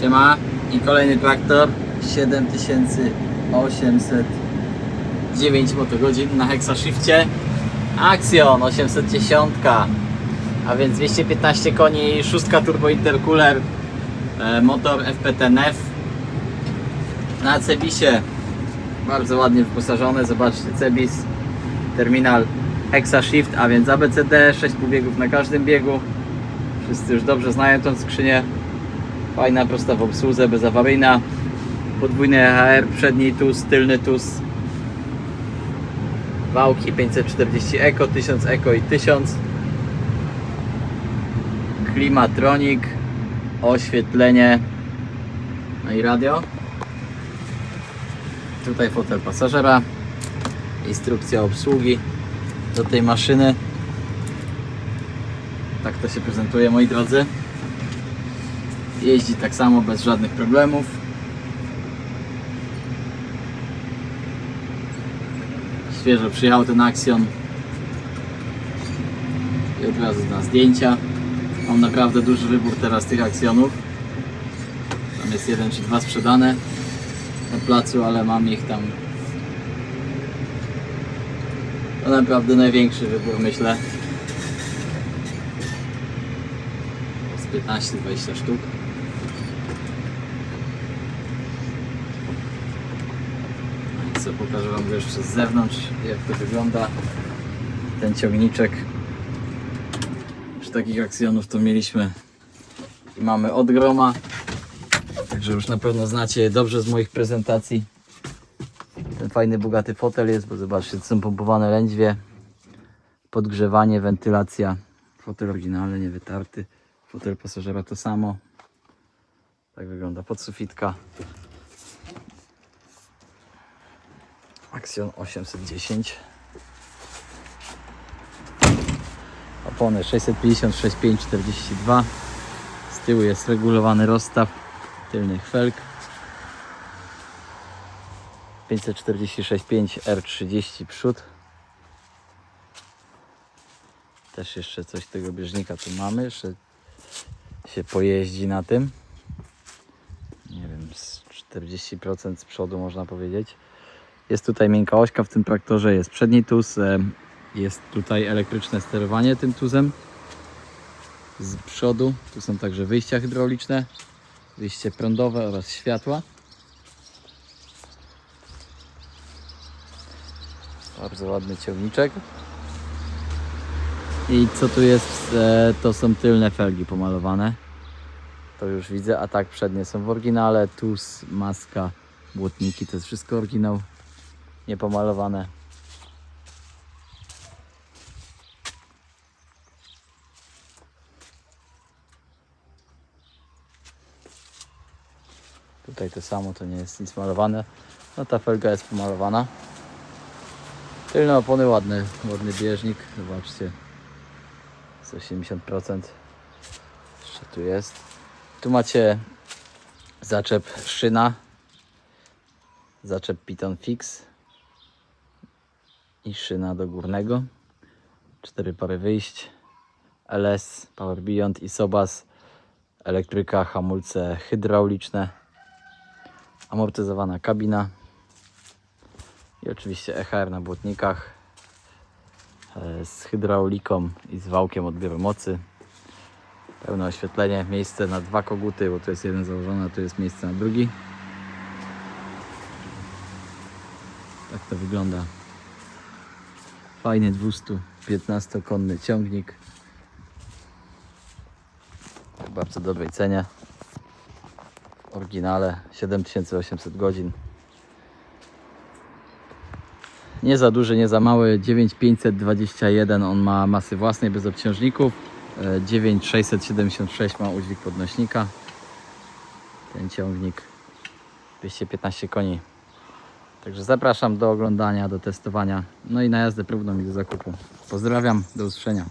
Siema. I kolejny traktor. 7809 motogodzin na Hexashifcie. Axion 810 a więc 215 koni, 6 turbo intercooler e, motor FPT-NEF na Cebisie. Bardzo ładnie wyposażony, zobaczcie Cebis terminal Hexashift, a więc ABCD, 6 półbiegów na każdym biegu. Wszyscy już dobrze znają tą skrzynię Fajna, prosta w obsłudze, bezawaryjna. Podwójny EHR, przedni TUS, tylny TUS. Wałki 540 Eco, 1000 Eco i 1000. Klimatronik, oświetlenie, no i radio. Tutaj fotel pasażera, instrukcja obsługi do tej maszyny. Tak to się prezentuje moi drodzy. Jeździ tak samo bez żadnych problemów. Świeżo przyjechał ten Axion. I od razu na zdjęcia. Mam naprawdę duży wybór teraz tych Axionów. Tam jest jeden czy dwa sprzedane na placu, ale mam ich tam. To naprawdę największy wybór myślę. Z 15-20 sztuk. Pokażę Wam go jeszcze z zewnątrz jak to wygląda. Ten ciągniczek już takich aksjonów to mieliśmy i mamy od groma. Także już na pewno znacie dobrze z moich prezentacji. Ten fajny bogaty fotel jest bo zobaczcie to są pompowane lędźwie. Podgrzewanie, wentylacja. Fotel oryginalny, nie wytarty fotel pasażera to samo. Tak wygląda podsufitka Axion 810 opony 650 65 42 z tyłu jest regulowany rozstaw tylnych felg 546 5 R30 przód. Też jeszcze coś tego bieżnika tu mamy jeszcze się pojeździ na tym. Nie wiem z 40% z przodu można powiedzieć jest tutaj miękka ośka w tym traktorze, jest przedni tuz, e, jest tutaj elektryczne sterowanie tym tuzem z przodu. Tu są także wyjścia hydrauliczne, wyjście prądowe oraz światła. Bardzo ładny ciągniczek. I co tu jest? E, To są tylne felgi pomalowane. To już widzę, a tak przednie są w oryginale. Tuz, maska, błotniki, to jest wszystko oryginał niepomalowane. Tutaj to samo, to nie jest nic malowane. No ta felga jest pomalowana. Tylne opony ładny, ładny bieżnik. Zobaczcie. Z 80%. Jeszcze tu jest. Tu macie zaczep szyna zaczep Piton Fix i szyna do górnego. Cztery pary wyjść. LS, Power Beyond i Sobas. Elektryka, hamulce hydrauliczne. Amortyzowana kabina. I oczywiście EHR na błotnikach. e, Z hydrauliką i z wałkiem odbioru mocy. Pełne oświetlenie. Miejsce na dwa koguty, bo tu jest jeden założony, a tu jest miejsce na drugi. Tak to wygląda. Fajny 215-konny ciągnik. W bardzo dobrej cenie. W oryginale 7800 godzin. Nie za duży, nie za mały. 9521 on ma masy własnej bez obciążników. E, 9676 ma udźwig podnośnika. Ten ciągnik 215 koni. Także zapraszam do oglądania, do testowania, no i na jazdę próbną i do zakupu. Pozdrawiam, do usłyszenia.